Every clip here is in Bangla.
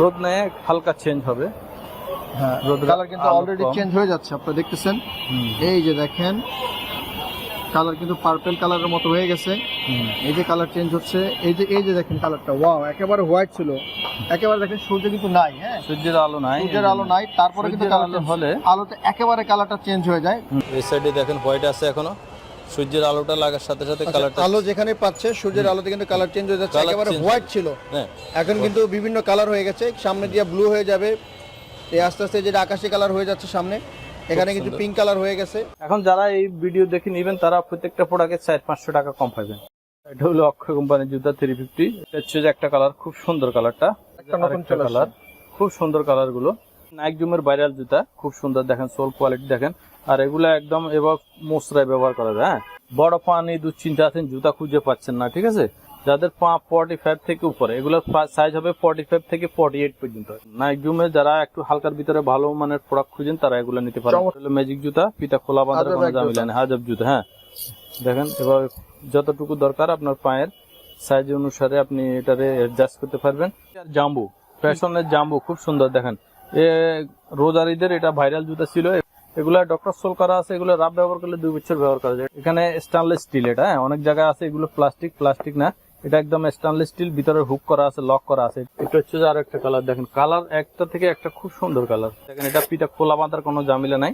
রোদ নেয় হালকা চেঞ্জ হবে। হ্যাঁ রোদ কালার কিন্তু অলরেডি চেঞ্জ হয়ে যাচ্ছে আপনারা দেখতেছেন? হুম, এই যে দেখেন কালার কিন্তু পার্পল কালারের মতো হয়ে গেছে। হুম। এই যে কালার চেঞ্জ হচ্ছে এই যে এই যে দেখেন কালারটা ওয়াও একেবারে হোয়াইট ছিল। একেবারে দেখেন সূর্য কিন্তু নাই হ্যাঁ? সূর্যের আলো নাই সূর্যের আলো নাই তারপরে কিন্তু কালার আলো হলে আলোতে একেবারে কালারটা চেঞ্জ হয়ে যায়। এই সাইডে দেখেন হোয়াইট আছে এখনও। সূর্যের আলোটা লাগার সাথে সাথে আচ্ছা, কালারটা আলো যেখানে পাচ্ছে সূর্যের আলোতে কিন্তু কালার চেঞ্জ হয়ে যাচ্ছে একেবারে হোয়াইট ছিল। হ্যাঁ এখন কিন্তু বিভিন্ন কালার হয়ে গেছে সামনে দিয়ে ব্লু হয়ে যাবে। এই আস্তে আস্তে যেটা আকাশি কালার হয়ে যাচ্ছে সামনে এখানে কিন্তু পিঙ্ক কালার হয়ে গেছে। এখন যারা এই ভিডিও দেখে নেবেন তারা প্রত্যেকটা প্রোডাক্টে চার পাঁচশো টাকা কম পাবেন। এটা হলো অক্ষয় কোম্পানির জুতা থ্রি ফিফটি হচ্ছে যে একটা কালার খুব সুন্দর কালারটা। কালার খুব সুন্দর কালারগুলো। নাইক জুমের ভাইরাল জুতা খুব সুন্দর দেখেন সোল কোয়ালিটি দেখেন। আর এগুলা একদম এবার মোসরায় ব্যবহার করা যায় হ্যাঁ? বড় পানি দুশ্চিন্তা আছেন জুতা খুঁজে পাচ্ছেন না ঠিক আছে? যাদের পা ফর্টি ফাইভ থেকে উপরে এগুলোর সাইজ হবে ফর্টি ফাইভ থেকে ফর্টি এইট পর্যন্ত। নাইক জুমে যারা একটু হালকার ভিতরে ভালো মানের প্রোডাক্ট খুঁজেন তারা এগুলো নিতে পারেন। ম্যাজিক জুতা পিতা খোলা বাঁধার কোনো জুতা। নেই হাজাব জুতা হ্যাঁ? দেখেন এবার যতটুকু দরকার আপনার পায়ের সাইজ অনুসারে আপনি এটারে অ্যাডজাস্ট করতে পারবেন। জাম্বু ফ্যাশনের জাম্বু খুব সুন্দর দেখেন। এ রোজারিদের এটা ভাইরাল জুতা ছিল এগুলা ডক্টর সোল করা আছে, এগুলো রাব ব্যবহার করলে দুই বছর ব্যবহার করা যায়। এখানে স্টেনলেস স্টিল এটা হ্যাঁ? অনেক জায়গায় আছে, এগুলো প্লাস্টিক প্লাস্টিক না। এটা একদম স্টেনলেস স্টিল ভিতরে হুক করা আছে লক করা আছে। এটা হচ্ছে যে আরও একটা কালার দেখেন। কালার একটা থেকে একটা খুব সুন্দর কালার দেখেন, এটা পিটা খোলা বাঁধার কোনো জামিলা নাই।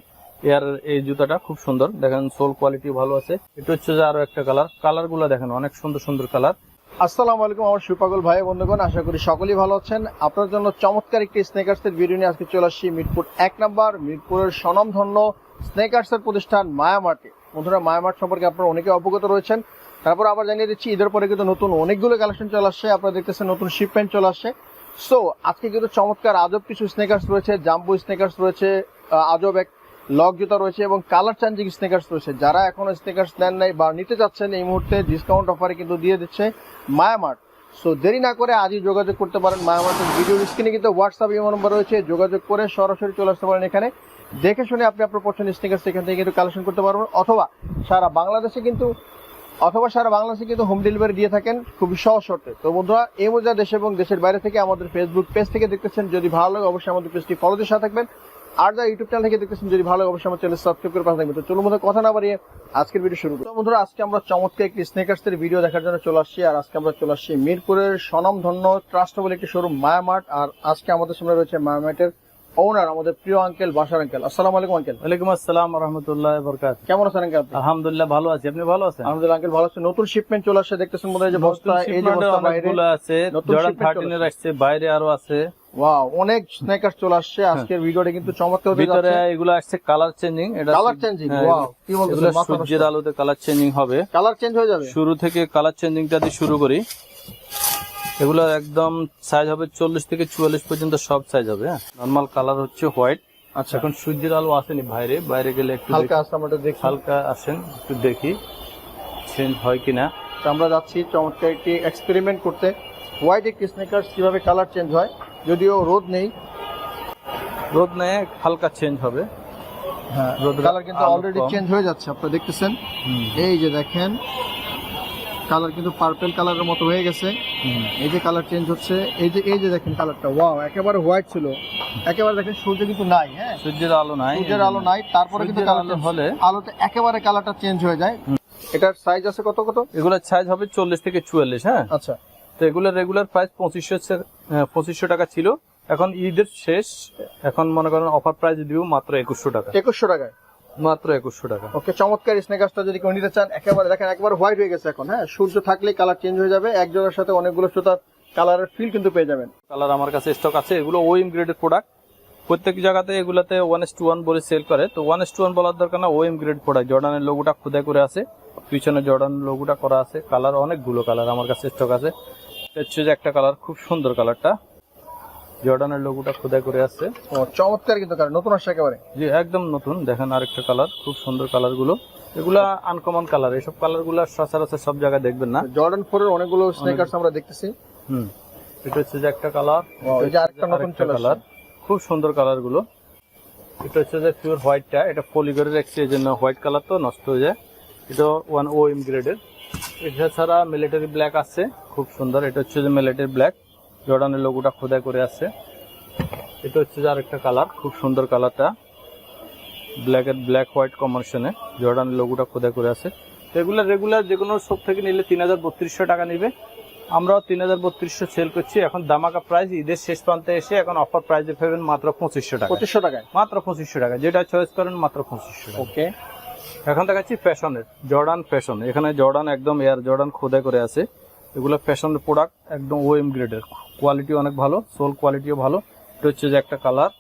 এর এই জুতাটা খুব সুন্দর। দেখেন সোল কোয়ালিটি ভালো আছে। এটা হচ্ছে যে আরও একটা কালার কালারগুলো দেখেন, অনেক সুন্দর সুন্দর কালার আসসালামু আলাইকুম, আমার সুপাগল ভাই বন্ধুগণ, আশা করি সকলেই ভালো আছেন। আপনার জন্য চমৎকার একটি স্নেকার্স এর ভিডিও নিয়ে আজকে চলে আসছি মিরপুর এক নাম্বার, মিরপুরের স্বনামধন্য স্নেকার্স এর প্রতিষ্ঠান মায়ামার্টে বন্ধুরা মায়ামার্ট সম্পর্কে আপনারা অনেকে অবগত রয়েছেন। তারপর আবার জানিয়ে দিচ্ছি, ঈদের পরে কিন্তু নতুন অনেকগুলো কালেকশন চলে আসছে। আপনারা দেখতেছেন নতুন শিপমেন্ট চলে আসছে। সো আজকে কিন্তু চমৎকার আজব কিছু স্নেকার্স রয়েছে, জাম্বু স্নেকার্স রয়েছে আজব এক লক জুতা রয়েছে এবং কালার চেঞ্জিং স্নেকার্স রয়েছে। যারা এখনও স্নেকার্স নেন নাই বা নিতে চাচ্ছেন এই মুহূর্তে ডিসকাউন্ট অফারে কিন্তু দিয়ে দিচ্ছে মায়ামার্ট সো দেরি না করে আজই যোগাযোগ করতে পারেন মায়ামার্টের ভিডিও স্ক্রিনে কিন্তু হোয়াটসঅ্যাপ ইমো নম্বর রয়েছে। যোগাযোগ করে সরাসরি চলে আসতে পারেন এখানে। দেখে শুনে আপনি আপনার পছন্দের স্নিকার্স এখান থেকে কিন্তু কালেকশন করতে পারবেন। অথবা সারা বাংলাদেশে কিন্তু অথবা সারা বাংলাদেশে কিন্তু হোম ডেলিভারি দিয়ে থাকেন খুবই সহজ শর্তে। তো বন্ধুরা, এই মজা দেশ এবং দেশের বাইরে থেকে আমাদের ফেসবুক পেজ থেকে দেখতেছেন। যদি ভালো লাগে অবশ্যই আমাদের পেজটি ফলো দিয়ে সাথে থাকবেন। আর যা ইউটিউব চ্যানেল থেকে দেখতেছেন, যদি ভালো অবশ্যই আমার চ্যানেল সাবস্ক্রাইব করে পাশে থাকবেন। তো চলুন বন্ধুরা, কথা না বাড়িয়ে আজকের ভিডিও শুরু করি। বন্ধুরা, আজকে আমরা চমৎকার একটি স্নেকার্সের ভিডিও দেখার জন্য চলে আসছি, আর আজকে আমরা চলে আসছি মিরপুরের স্বনমধন্য ট্রাস্ট বলে একটি শোরুম মায়ামার্ট আর আজকে আমাদের সামনে রয়েছে মায়ামার্টের ওনার আমাদের প্রিয় আঙ্কেল বাসার আঙ্কেল আসসালাম আলাইকুম আঙ্কেল ওয়ালাইকুম আসসালাম রহমতুল্লাহ বরকাত কেমন আছেন আঙ্কেল আলহামদুলিল্লাহ ভালো আছি। আপনি ভালো আছেন? আলহামদুলিল্লাহ আঙ্কেল ভালো আছে। নতুন শিপমেন্ট চলে আসছে দেখতেছেন মনে হয় যে বস্তা এই যে বস্তা বাইরে আছে। নতুন জর্ডান shipment এর আসছে। বাইরে আরও আছে। ওয়াও অনেক স্নেকার চলে আসছে। আজকের ভিডিওটা কিন্তু চমৎকার হতে ভিতরে এগুলো আসছে কালার চেঞ্জিং এটা কালার চেঞ্জিং হ্যাঁ, ওয়াও কি বলতেছেন সূর্যের আলোতে কালার চেঞ্জিং হবে। কালার চেঞ্জ হয়ে যাবে। শুরু থেকে কালার চেঞ্জিংটা দিয়ে শুরু করি। এগুলো একদম সাইজ হবে চল্লিশ থেকে চুয়াল্লিশ পর্যন্ত সব সাইজ হবে হ্যাঁ? নর্মাল কালার হচ্ছে হোয়াইট আচ্ছা। এখন সূর্যের আলো আসেনি বাইরে বাইরে গেলে একটু হালকা দেখি- আমরা দেখি। হালকা আসেন একটু দেখি। চেঞ্জ হয় কিনা? তো আমরা যাচ্ছি চমৎকার একটি এক্সপেরিমেন্ট করতে। হোয়াইট একটি স্নেকার কীভাবে কালার চেঞ্জ হয়? যদিও রোদ নেই। রোদ নেয় হালকা চেঞ্জ হবে। হ্যাঁ রোদের কালার কিন্তু অলরেডি চেঞ্জ হয়ে যাচ্ছে আপনারা দেখতেছেন। এই যে দেখেন কালার কিন্তু পার্পল কালারের মতো হয়ে গেছে। এই যে কালার চেঞ্জ হচ্ছে এই যে এই যে দেখেন কালারটা ওয়াও একেবারে হোয়াইট ছিল। একেবারে দেখেন সূর্য কিন্তু নাই হ্যাঁ? সূর্যের আলো নাই। সূর্যের আলো নাই তারপরে কিন্তু কালার হলে আলোতে একেবারে কালারটা চেঞ্জ হয়ে যায়। এটার সাইজ আছে কত কত? এগুলোর সাইজ হবে চল্লিশ থেকে চুয়াল্লিশ হ্যাঁ? আচ্ছা। তো এগুলোর রেগুলার প্রাইস পঁচিশশো পঁচিশশো টাকা ছিল। এখন ঈদের শেষ এখন মনে করেন অফার প্রাইস দিব মাত্র একুশশো টাকা। একুশশো টাকায়। মাত্র একুশশো টাকা। ওকে চমৎকার স্নেকার্সটা যদি কেউ নিতে চান একেবারে দেখেন একবার হোয়াইট হয়ে গেছে এখন হ্যাঁ? সূর্য থাকলেই কালার চেঞ্জ হয়ে যাবে এক জোড়ার সাথে অনেকগুলো সুতার কালারের ফিল কিন্তু পেয়ে যাবেন। কালার আমার কাছে স্টক আছে এগুলো ওএম গ্রেডের প্রোডাক্ট প্রত্যেক জায়গাতে এগুলাতে ওয়ান এস টু ওয়ান বলে সেল করে। তো ওয়ান এস টু ওয়ান বলার দরকার না ওএম গ্রেড প্রোডাক্ট জর্ডানের লোগোটা খুদাই করে আছে পিছনে জর্ডান লোগোটা করা আছে কালার অনেকগুলো কালার আমার কাছে স্টক আছে। হচ্ছে যে একটা কালার খুব সুন্দর কালারটা জর্ডানের লোগোটা খুদাই করে আছে। ও চমৎকার কিন্তু কালার নতুন আসছে একেবারে। জি একদম নতুন। দেখেন আরেকটা কালার খুব সুন্দর কালারগুলো এগুলা আনকমন কালার এইসব কালারগুলা সচরাচর সব জায়গায় দেখবেন না। জর্ডান ফোর এর অনেকগুলো স্নেকার্স আমরা দেখতেছি। হুম এটা হচ্ছে যে একটা কালার যে আরেকটা নতুন কালার। খুব সুন্দর কালারগুলো এটা হচ্ছে যে পিওর হোয়াইটটা এটা পলি করে রাখছে এই জন্য হোয়াইট কালার তো নষ্ট হয়ে যায়। এটা ওয়ান ও এম গ্রেডের এটা ছাড়া মিলিটারি ব্ল্যাক আছে খুব সুন্দর। এটা হচ্ছে যে মিলিটারি ব্ল্যাক জর্ডানের লোগোটা খোদাই করে আছে। এটা হচ্ছে যে আরেকটা কালার খুব সুন্দর কালারটা। ব্ল্যাক এর ব্ল্যাক হোয়াইট কম্বিনেশনে জর্ডান লোগোটা খোদাই করে আছে। এগুলো রেগুলার যে কোনো শপ থেকে নিলে তিন হাজার বত্রিশশো টাকা নেবে। আমরাও তিন হাজার বত্রিশশো সেল করছি। এখন দামাকা প্রাইস ঈদের শেষ প্রান্তে এসে এখন অফার প্রাইসে পাবেন মাত্র পঁচিশশো টাকা পঁচিশশো টাকায়? মাত্র পঁচিশশো টাকা যেটা চয়েস করেন মাত্র পঁচিশশো ওকে এখন দেখাচ্ছি ফ্যাশনের জর্ডান ফ্যাশন এখানে জর্ডান একদম এয়ার জর্ডান খোদাই করে আছে। এগুলো ফ্যাশনের প্রোডাক্ট একদম ওএম গ্রেডের কোয়ালিটি অনেক ভালো সোল কোয়ালিটিও ভালো। এটা হচ্ছে যে একটা কালার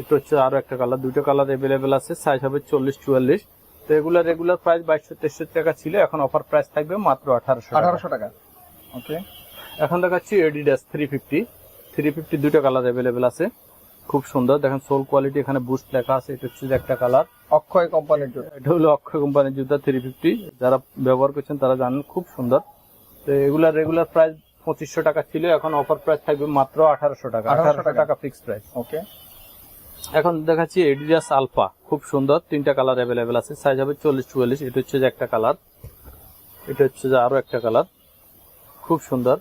এটা হচ্ছে আরও একটা কালার দুটো কালার এভেলেবেল আছে সাইজ হবে চল্লিশ চুয়াল্লিশ। তো এগুলো রেগুলার প্রাইস বাইশশো তেষট্টি টাকা ছিল এখন অফার প্রাইস থাকবে মাত্র আঠারোশো আঠারোশো টাকা। ওকে এখন দেখাচ্ছি Adidas three fifty three fifty দুটো কালার অ্যাভেলেবেল আছে। খুব সুন্দর দেখেন সোল কোয়ালিটি এখানে বুস্ট লেখা আছে এটা হচ্ছে যে একটা কালার অক্ষয় কোম্পানির জন্য এটা হলো অক্ষয় কোম্পানির জুতা থ্রি ফিফটি যারা ব্যবহার করছেন তারা জানেন খুব সুন্দর। তো এগুলা রেগুলার প্রাইস পঁচিশশো টাকা ছিল এখন অফার প্রাইস থাকবে মাত্র আঠারোশো টাকা। আঠারোশো টাকা। ফিক্সড প্রাইস ওকে এখন দেখাচ্ছি এডিডাস আলফা খুব সুন্দর তিনটা কালার অ্যাভেলেবেল আছে। সাইজ হবে চল্লিশ চুয়াল্লিশ এটা হচ্ছে যে একটা কালার এটা হচ্ছে যে আরও একটা কালার খুব সুন্দর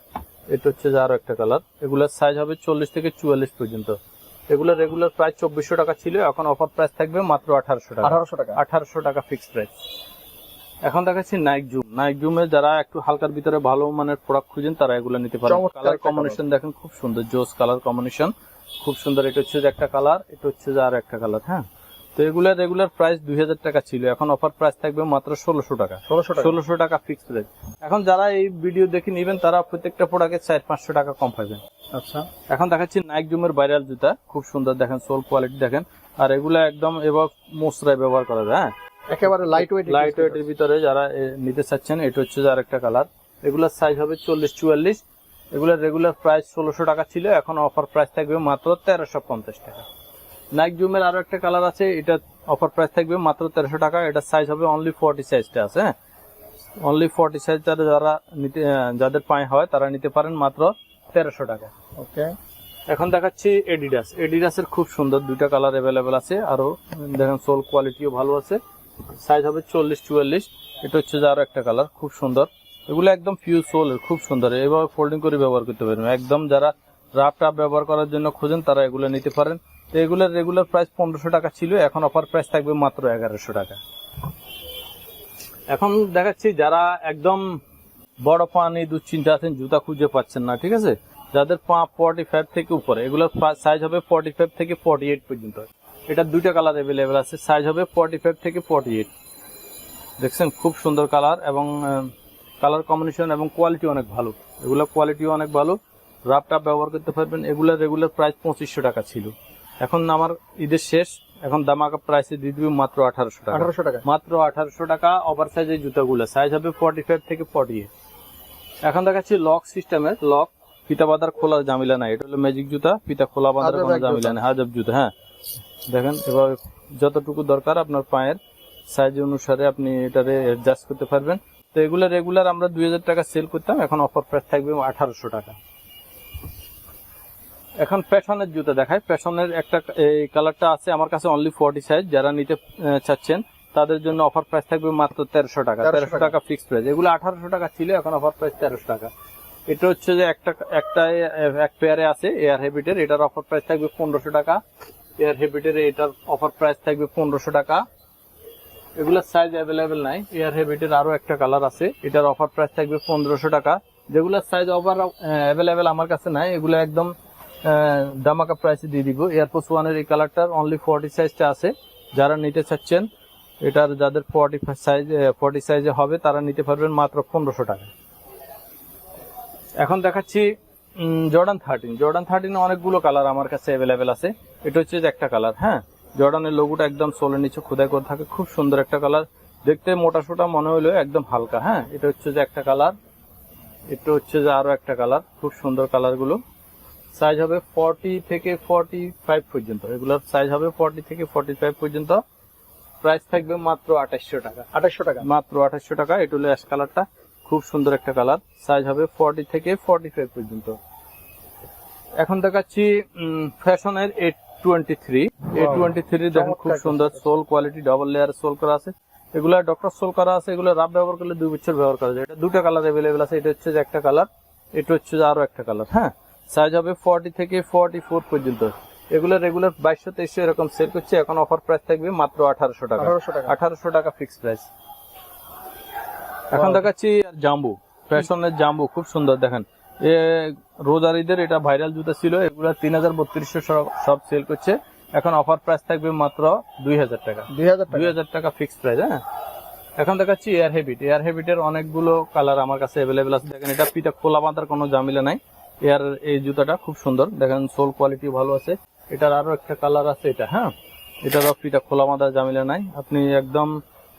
এটা হচ্ছে যে আরও একটা কালার এগুলোর সাইজ হবে চল্লিশ থেকে চুয়াল্লিশ পর্যন্ত। এগুলো রেগুলার প্রাইস চব্বিশশো টাকা ছিল এখন অফার প্রাইস থাকবে মাত্র আঠারোশো টাকা। আঠারোশো টাকা। আঠারোশো টাকা ফিক্সড প্রাইস এখন দেখাচ্ছি নাইক জুম নাইক জুমে যারা একটু হালকার ভিতরে ভালো মানের প্রোডাক্ট খুঁজেন তারা এগুলো নিতে পারেন। কালার কম্বিনেশন দেখেন খুব সুন্দর জোস কালার কম্বিনেশন খুব সুন্দর এটা হচ্ছে যে একটা কালার এটা হচ্ছে যে আর একটা কালার হ্যাঁ? তো এগুলা রেগুলার প্রাইস দুই হাজার টাকা ছিল এখন অফার প্রাইস থাকবে মাত্র ষোলোশো টাকা। ষোলোশো টাকা। ষোলোশো টাকা ফিক্সড প্রাইস এখন যারা এই ভিডিও দেখে নেবেন তারা প্রত্যেকটা প্রোডাক্টের চার পাঁচশো টাকা কম পাবেন। আচ্ছা। এখন দেখাচ্ছি নাইক জুমের ভাইরাল জুতা খুব সুন্দর দেখেন সোল কোয়ালিটি দেখেন। আর এগুলা একদম এবার মোসরায় ব্যবহার করা যায় হ্যাঁ? একেবারে লাইট ওয়েট লাইট ওয়েটের ভিতরে যারা নিতে চাচ্ছেন এটা হচ্ছে যে আরেকটা কালার এগুলোর সাইজ হবে চল্লিশ চুয়াল্লিশ। এগুলোর রেগুলার প্রাইস ষোলোশো টাকা ছিল এখন অফার প্রাইস থাকবে মাত্র তেরোশো পঞ্চাশ টাকা। নাইক জুমের আরও একটা কালার আছে এটা অফার প্রাইস থাকবে মাত্র তেরোশো টাকা এটা সাইজ হবে অনলি ফর্টি সাইজটা আছে হ্যাঁ? অনলি ফর্টি সাইজ যারা নিতে যাদের পায়ে হয় তারা নিতে পারেন মাত্র তেরোশো টাকা। ওকে এখন দেখাচ্ছি এডিডাস এডিডাসের খুব সুন্দর দুইটা কালার অ্যাভেলেবেল আছে আরও দেখেন সোল কোয়ালিটিও ভালো আছে। সাইজ হবে চল্লিশ, চুয়াল্লিশ। এটা হচ্ছে যে আরও একটা কালার খুব সুন্দর। এগুলো একদম পিওর সোল খুব সুন্দর। এভাবে ফোল্ডিং করে ব্যবহার করতে পারবেন। একদম যারা রাফ টাপ ব্যবহার করার জন্য খোঁজেন, তারা এগুলো নিতে পারেন। তো এগুলোর রেগুলার প্রাইস পনেরোশো টাকা ছিল, এখন অফার প্রাইস থাকবে মাত্র এগারোশো টাকা। এখন দেখাচ্ছি যারা একদম বড় পা পানি, দুশ্চিন্তা আছেন, জুতা খুঁজে পাচ্ছেন না, ঠিক আছে? যাদের পা ফর্টি ফাইভ থেকে উপরে, এগুলোর সাইজ হবে ফর্টি ফাইভ থেকে ফর্টি এইট পর্যন্ত। এটা দুইটা কালার অ্যাভেলেবেল আছে। সাইজ হবে ফর্টি ফাইভ থেকে ফর্টি এইট দেখছেন? খুব সুন্দর কালার এবং কালার কম্বিনেশন এবং কোয়ালিটি অনেক ভালো। এগুলো কোয়ালিটিও অনেক ভালো। রাফ টাপ ব্যবহার করতে পারবেন। এগুলোর রেগুলার প্রাইস পঁচিশশো টাকা ছিল। এখন আমার ঈদের শেষ। এখন দামাকা প্রাইসে দিয়ে দিবে মাত্র আঠারোশো টাকা। আঠারোশো টাকা। মাত্র আঠারোশো টাকা ওভার সাইজের জুতাগুলো। সাইজ হবে ফর্টি ফাইভ থেকে ফর্টি এইট এখন দেখাচ্ছি লক সিস্টেমের লক ফিতা বাঁধার খোলা জামিলা নাই। এটা হলো ম্যাজিক জুতা। ফিতা খোলা বাঁধার কোনো জামিলা। নেই। হাজাব জুতা হ্যাঁ। দেখেন এবার যতটুকু দরকার আপনার পায়ের সাইজ অনুসারে আপনি এটারে অ্যাডজাস্ট করতে পারবেন। তো এগুলো রেগুলার আমরা দুই হাজার টাকা সেল করতাম এখন অফার প্রাইস থাকবে আঠারোশো টাকা। এখন প্যাশনের জুতো দেখায় প্যাশনের একটা এই কালারটা আছে আমার কাছে অনলি ফর্টি সাইজ যারা নিতে চাচ্ছেন তাদের জন্য অফার প্রাইস থাকবে মাত্র তেরোশো টাকা। তেরোশো টাকা। ফিক্স প্রাইস এগুলো আঠারোশো টাকা ছিল এখন অফার প্রাইস তেরোশো টাকা। এটা হচ্ছে যে একটা একটা এক পেয়ারে আছে এয়ার হেবিটের এটার অফার প্রাইস থাকবে পনেরোশো টাকা। এয়ার হেবিটের এটার অফার প্রাইস থাকবে পনেরোশো টাকা। এগুলোর সাইজ অ্যাভেলেবেল নাই। এয়ার হেবিটের আরও একটা কালার আছে। এটার অফার প্রাইস থাকবে পনেরোশো টাকা। যেগুলোর সাইজ অফার অ্যাভেলেবেল আমার কাছে নাই, এগুলো একদম দামাকা প্রাইসে দিয়ে দিব। এয়ারপোর্ট ওয়ানের এই কালারটার অনলি ফর্টি সাইজটা আছে। যারা নিতে চাচ্ছেন, এটার যাদের ফর্টি সাইজ ফর্টি সাইজে হবে, তারা নিতে পারবেন মাত্র পনেরোশো টাকা। এখন দেখাচ্ছি জর্ডান থার্টিন জর্ডান থার্টিনে অনেকগুলো কালার আমার কাছে অ্যাভেলেবেল আছে। এটা হচ্ছে যে একটা কালার হ্যাঁ? জর্ডানের লোগোটা একদম সোলের নিচে খোদাই করে থাকে। খুব সুন্দর একটা কালার দেখতে মোটা সোটা মনে হলো একদম হালকা হ্যাঁ? এটা হচ্ছে যে একটা কালার এটা হচ্ছে যে আরও একটা কালার খুব সুন্দর কালারগুলো সাইজ হবে ফর্টি থেকে ফর্টি ফাইভ পর্যন্ত। এগুলোর সাইজ হবে ফর্টি থেকে ফর্টি ফাইভ পর্যন্ত। প্রাইস থাকবে মাত্র আঠাশশো টাকা। আঠাশশো টাকা। মাত্র আঠাশশো টাকা। এটা হলো অ্যাশ কালারটা খুব সুন্দর একটা কালার। সাইজ হবে ফর্টি থেকে ফর্টি ফাইভ পর্যন্ত। এখন দেখাচ্ছি ফ্যাশনের A twenty three A twenty three দেখেন খুব সুন্দর sole quality double layer sole করা আছে। এগুলো ডক্টর সোল করা আছে এগুলো রাব ব্যবহার করলে দুই বছর ব্যবহার করা যায়। এটা দুটো কালার অ্যাভেলেবেল আছে এটা হচ্ছে যে একটা কালার এটা হচ্ছে যে আরও একটা কালার হ্যাঁ সাইজ হবে ফর্টি থেকে ফর্টি ফোর পর্যন্ত। এগুলো রেগুলার বাইশশো তেইশশো এরকম সেল করছে এখন অফার প্রাইস থাকবে মাত্র আঠারোশো টাকা। আঠারোশো টাকা। আঠারোশো টাকা ফিক্স প্রাইস এখন দেখাচ্ছি জাম্বু। ফ্যাশনের জাম্বু খুব সুন্দর দেখেন। এ রোজারিদের এটা ভাইরাল জুতা ছিল এগুলো তিন হাজার বত্রিশশো সব সেল করছে। এখন অফার প্রাইস থাকবে মাত্র দুই হাজার টাকা। দুই হাজার টাকা। দুই হাজার টাকা ফিক্স প্রাইস হ্যাঁ? এখন দেখাচ্ছি এয়ার হেবিট এয়ার হেবিটের অনেকগুলো কালার আমার কাছে অ্যাভেলেবেল আছে। দেখেন এটা পিটা খোলা বাঁধার কোনো জামিলা নাই। এয়ার এই জুতাটা খুব সুন্দর। দেখেন সোল কোয়ালিটি ভালো আছে। এটার আরও একটা কালার আছে এটা হ্যাঁ? এটারও পিটা খোলা বাঁধার জামিলা নাই। আপনি একদম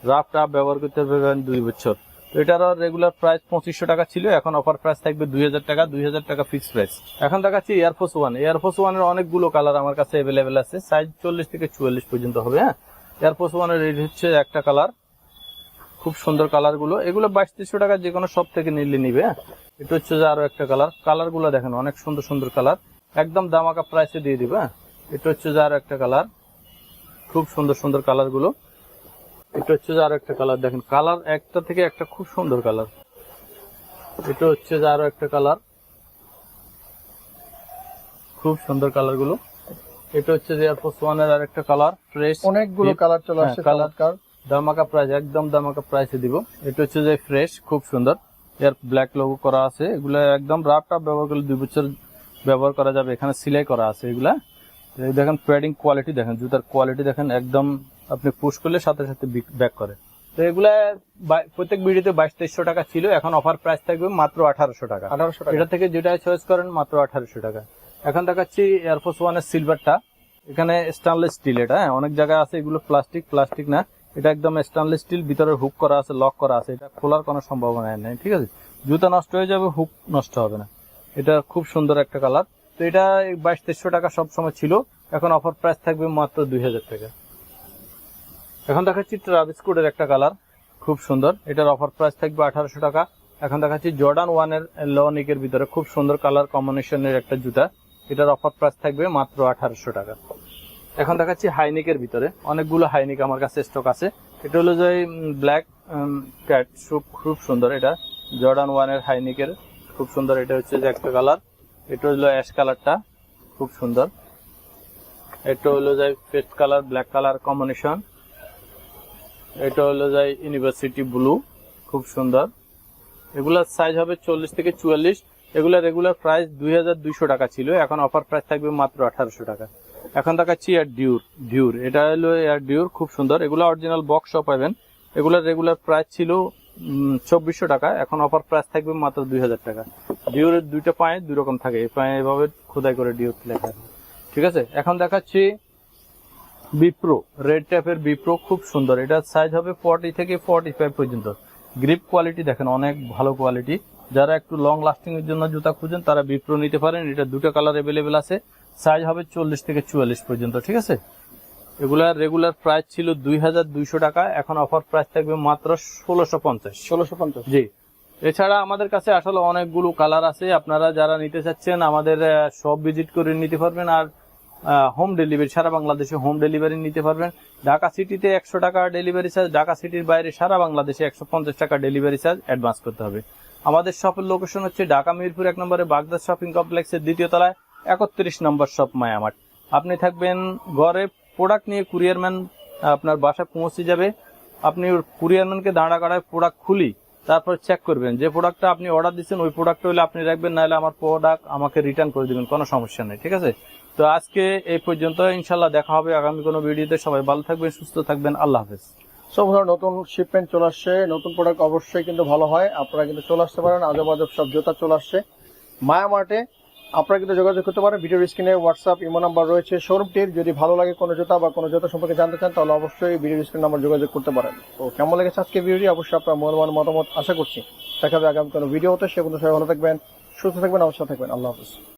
রাফ টাফ ব্যবহার করতে পারবেন দুই বছর। তো এটারও রেগুলার প্রাইস পঁচিশশো টাকা ছিল, এখন অফার প্রাইস থাকবে দুই হাজার টাকা, দুই হাজার টাকা ফিক্স প্রাইস এখন দেখাচ্ছি এয়ারফোর্স ওয়ান এয়ারফোর্স ওয়ানের অনেকগুলো কালার আমার কাছে অ্যাভেলেবেল আছে সাইজ চল্লিশ থেকে চুয়াল্লিশ পর্যন্ত হবে হ্যাঁ? এয়ারফোর্স ওয়ানের রেট হচ্ছে একটা কালার খুব সুন্দর কালারগুলো। এগুলো বাইশ তিরিশশো টাকা যে কোনো সব থেকে নিলে নিবে হ্যাঁ? এটা হচ্ছে যে আরও একটা কালার কালারগুলো দেখেন, অনেক সুন্দর সুন্দর কালার একদম দামাকা প্রাইসে দিয়ে দিবে হ্যাঁ? এটা হচ্ছে যে আরও একটা কালার খুব সুন্দর সুন্দর কালারগুলো। এটা হচ্ছে যে আরও একটা কালার দেখেন কালার একটা থেকে একটা খুব সুন্দর কালার এটা হচ্ছে যে আরও একটা কালার খুব সুন্দর কালারগুলো। এটা হচ্ছে যে এয়ারফোর্স ওয়ানের আরেকটা কালার ফ্রেশ অনেকগুলো কালার চলে আসছে হ্যাঁ, colour। চমৎকার। দামাকা প্রাইস একদম দামাকা প্রাইসে দিব। এটা হচ্ছে যে ফ্রেশ খুব সুন্দর। এর ব্ল্যাক লোগো করা আছে। এগুলা একদম রাফ টাফ ব্যবহার করলে দুই বছর ব্যবহার করা যাবে। এখানে সিলাই করা আছে এগুলা। দেখেন প্যাডিং কোয়ালিটি দেখেন জুতার কোয়ালিটি দেখেন একদম আপনি পুশ করলে সাথে সাথে ব্যাক করে। তো এগুলা প্রত্যেক ভিডিওতে বাইশ তেইশশো টাকা ছিল এখন অফার প্রাইস থাকবে মাত্র আঠারোশো টাকা। আঠারোশো টাকা। এটা থেকে যেটা চয়েস করেন মাত্র আঠারোশো টাকা। এখন দেখাচ্ছি এয়ারফোর্স ওয়ানের সিলভারটা এখানে স্টেনলেস স্টিল এটা হ্যাঁ অনেক জায়গায় আছে এগুলো প্লাস্টিক প্লাস্টিক না। এটা একদম স্টেনলেস স্টিল ভিতরে হুক করা আছে লক করা আছে। এটা খোলার কোনো সম্ভাবনা নেই ঠিক আছে? জুতা নষ্ট হয়ে যাবে হুক নষ্ট হবে না। এটা খুব সুন্দর একটা কালার তো এটা বাইশ তেইশশো টাকা সব সময় ছিল। এখন অফার প্রাইস থাকবে মাত্র দুই হাজার টাকা। এখন দেখাচ্ছি ট্রাভিস একটা কালার, খুব সুন্দর। এটার অফার প্রাইস থাকবে আঠারোশো টাকা। এখন দেখাচ্ছি জর্ডান ওয়ানের লনিকের ভিতরে খুব সুন্দর কালার কম্বিনেশনের একটা জুতা। এটার অফার প্রাইস থাকবে মাত্র আঠারোশো টাকা। এখন দেখাচ্ছি হাইনিকের ভিতরে। অনেকগুলো হাইনিক আমার কাছে স্টক আছে। এটা হলো যে ব্ল্যাক ক্যাট খুব সুন্দর এটা। জর্ডান ওয়ানের হাইনিকের, খুব সুন্দর এটা হচ্ছে যে একটা কালার। এটা হলো অ্যাশ কালারটা, খুব সুন্দর। এটা হলো যে paste colour black colour combination. এটা হলো যে ইউনিভার্সিটি ব্লু খুব সুন্দর। এগুলার সাইজ হবে চল্লিশ থেকে চুয়াল্লিশ। এগুলা রেগুলার প্রাইস দুই হাজার দুইশো টাকা ছিল, এখন অফার প্রাইস থাকবে মাত্র আঠারোশো টাকা। এখন দেখাচ্ছি এয়ার ডিউর ডিউর এটা হলো এয়ার ডিউর খুব সুন্দর। এগুলো অরিজিনাল বক্সও পাবেন। এগুলার রেগুলার প্রাইস ছিল চব্বিশশো টাকা। এখন অফার প্রাইস থাকবে মাত্র দুই হাজার টাকা। ডিউরের দুইটা পায়ে দুই রকম থাকে। এই পায়ে এভাবে খোদাই করে ডিউর লেখা। ঠিক আছে? এখন দেখাচ্ছি বিপ্রো রেড ট্যাপের বিপ্রো খুব সুন্দর। এটার সাইজ হবে ফর্টি থেকে ফর্টি ফাইভ পর্যন্ত। গ্রিপ কোয়ালিটি দেখেন অনেক ভালো কোয়ালিটি যারা একটু লং লাস্টিং এর জন্য জুতা খুঁজেন তারা বিপ্রো নিতে পারেন। এটা দুটো কালার অ্যাভেলেবেল আছে। সাইজ হবে চল্লিশ থেকে চুয়াল্লিশ পর্যন্ত ঠিক আছে? এগুলার রেগুলার প্রাইস ছিল দুই হাজার দুইশো টাকা। এখন অফার প্রাইস থাকবে মাত্র ষোলোশো পঞ্চাশ। ষোলোশো পঞ্চাশ। জি। এছাড়া আমাদের কাছে আসলে অনেকগুলো কালার আছে। আপনারা যারা নিতে চাচ্ছেন আমাদের সব ভিজিট করে নিতে পারবেন। আর হোম ডেলিভারি সারা বাংলাদেশে হোম ডেলিভারি নিতে পারবেন। ঢাকা সিটিতে একশো টাকা ডেলিভারি চার্জ ঢাকা সিটির বাইরে সারা বাংলাদেশে একশো পঞ্চাশ টাকা ডেলিভারি চার্জ অ্যাডভান্স করতে হবে। আমাদের শপের লোকেশন হচ্ছে ঢাকা মিরপুর এক নম্বরে বাগদাদ শপিং কমপ্লেক্সের দ্বিতীয় তলায় একত্রিশ নম্বর শপ মায়ামাট। আপনি থাকবেন ঘরে প্রোডাক্ট নিয়ে কুরিয়ারম্যান আপনার বাসায় পৌঁছে যাবে। আপনি কুরিয়ারম্যানকে দাঁড়া করায় প্রোডাক্ট খুলি, তারপর চেক করবেন। যে প্রোডাক্টটা আপনি অর্ডার দিচ্ছেন, ওই প্রোডাক্ট হলে আপনি রাখবেন, নাহলে আমার প্রোডাক্ট আমাকে রিটার্ন করে দিবেন, কোনো সমস্যা নেই, ঠিক আছে? তো আজকে এই পর্যন্ত ইনশাল্লাহ দেখা হবে আগামী কোনো ভিডিওতে। সবাই ভালো থাকবেন, সুস্থ থাকবেন। আল্লাহ হাফেজ। সব নতুন শিপমেন্ট চলে আসছে। নতুন প্রোডাক্ট অবশ্যই কিন্তু ভালো হয়। আপনারা কিন্তু চলে আসতে পারেন। আজব আজব সব জোতা চলে আসছে। মায়া মার্টে আপনারা কিন্তু যোগাযোগ করতে পারেন। ভিডিও স্ক্রিনে হোয়াটসঅ্যাপ ইমো নাম্বার রয়েছে। শোরুমটির যদি ভালো লাগে কোনো জোতা বা কোনো জোতা সম্পর্কে জানতে চান, তাহলে অবশ্যই ভিডিও স্ক্রিন নাম্বার যোগাযোগ করতে পারেন। তো কেমন লেগেছে আজকে ভিডিওটি অবশ্যই আপনার মূল্যবান মতামত আশা করছি। দেখা হবে আগামী কোনো ভিডিও হতে সে কিন্তু সবাই ভালো থাকবেন, সুস্থ থাকবেন অবশ্যই থাকবেন। আল্লাহ হাফিজ।